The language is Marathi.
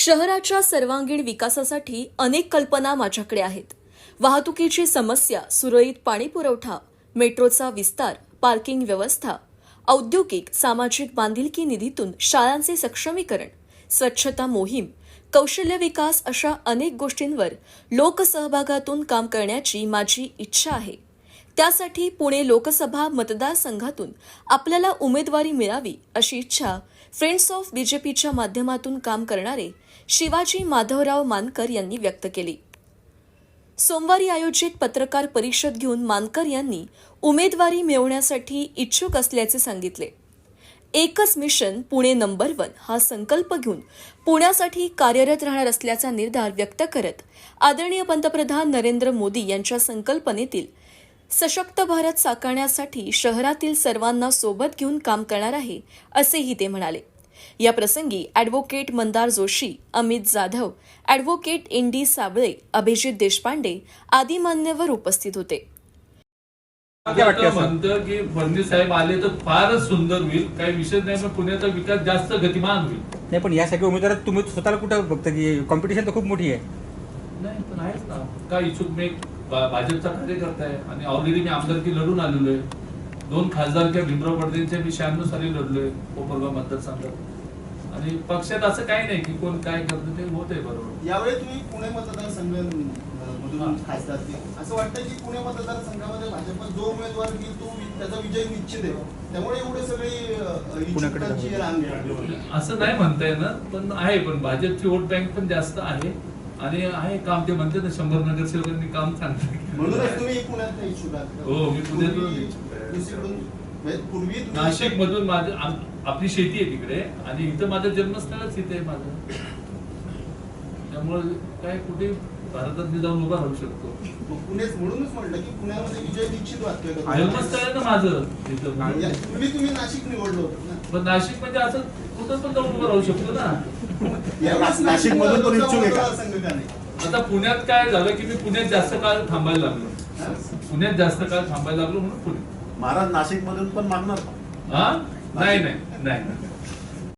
शहराच्या सर्वांगीण विकासासाठी अनेक कल्पना माझ्याकडे आहेत. वाहतुकीची समस्या सुरळीत पाणी पुरवठा मेट्रोचा विस्तार पार्किंग व्यवस्था औद्योगिक सामाजिक बांधिलकी निधीतून शाळांचे सक्षमीकरण स्वच्छता मोहीम कौशल्य विकास अशा अनेक गोष्टींवर लोकसहभागातून काम करण्याची माझी इच्छा आहे. त्यासाठी पुणे लोकसभा मतदारसंघातून आपल्याला उमेदवारी मिळावी अशी इच्छा फ्रेंड्स ऑफ बीजेपीच्या माध्यमातून काम करणारे शिवाजी माधवराव मानकर यांनी व्यक्त केली. सोमवारी आयोजित पत्रकार परिषद घेऊन मानकर यांनी उमेदवारी मिळवण्यासाठी इच्छुक असल्याचे सांगितले. एकच मिशन पुणे नंबर वन हा संकल्प घेऊन पुण्यासाठी कार्यरत राहणार असल्याचा निर्धार व्यक्त करत आदरणीय पंतप्रधान नरेंद्र मोदी यांच्या संकल्पनेतील सशक्त भारत साकारण्यासाठी शहरातील सर्वांना सोबत घेऊन काम करणार आहे असेही ते म्हणाले. या प्रसंगी advocate Mandar Joshi Amit Jadhav advocate N D Sable Abhijit Deshpande आदी मान्यवर उपस्थित होते? म्हणतं की फडणवीस साहेब आले तर फारच सुंदर होईल काही विषय नाही पण पुण्याचा विकास जास्त गतिमान होईल. नाही पण या सगळ्या उमेदवारात तुम्ही स्वतःला कुठं बघता की कॉम्पिटिशन तर खूप मोठी आहे? नाही पण आहेच ना. काय इच्छुक मी भाजपचा कार्यकर्ता आहे. आणि ऑलरेडी मी आमदारकी लढून आलेलो आहे. दोन खासदार किंवा भीमराव पडदेंच्या मी शहाण्णव साली लढलोय कोपरगाव मतदारसंघात. आणि पक्षात असं काही नाही की कोण काय करतं ते होत आहे बरोबर. यावेळी तुम्ही पुणे मतदारसंघ मधून खासदार ते. असं वाटतं की पुणे मतदारसंघामध्ये भाजप जो उमेदवार घेईल तो त्याचा विजय निश्चित आहे. त्यामुळे एवढे सगळे. असं नाही म्हणता येणार पण आहे. पण भाजपची वोट बँक पण जास्त आहे. आणि आहे काम ते म्हणते ना शंभर नगरसेवकांनी काम केलं. म्हणूनच तुम्ही पुण्यात हो, मी पुण्यातून पूर्वी म्हणजे नाशिक मधून माझं आपली शेती आहे तिकडे आणि इथं माझं जन्मस्थळच इथे आहे माझं. त्यामुळे काय कुठे भारतात मी जाऊन उभा राहू शकतो. पुणेच म्हणूनच म्हटलं की पुण्यामध्ये विजय वाटतोय का? जन्मस्थळ आहे ना माझं. पूर्वी तुम्ही नाशिक निवडलं होतं ना? पण नाशिक म्हणजे असं कुठं पण जाऊन उभं राहू शकतो ना. यावेळेस नाशिकमधून पण इच्छुक आहे का? आता पुण्यात काय झालं की मी पुण्यात जास्त काळ थांबायला लागलो. पुण्यात जास्त काळ थांबायला लागलो म्हणून पुणे. महाराज नाशिक मधून पण मागणार. नाही नाही नाही.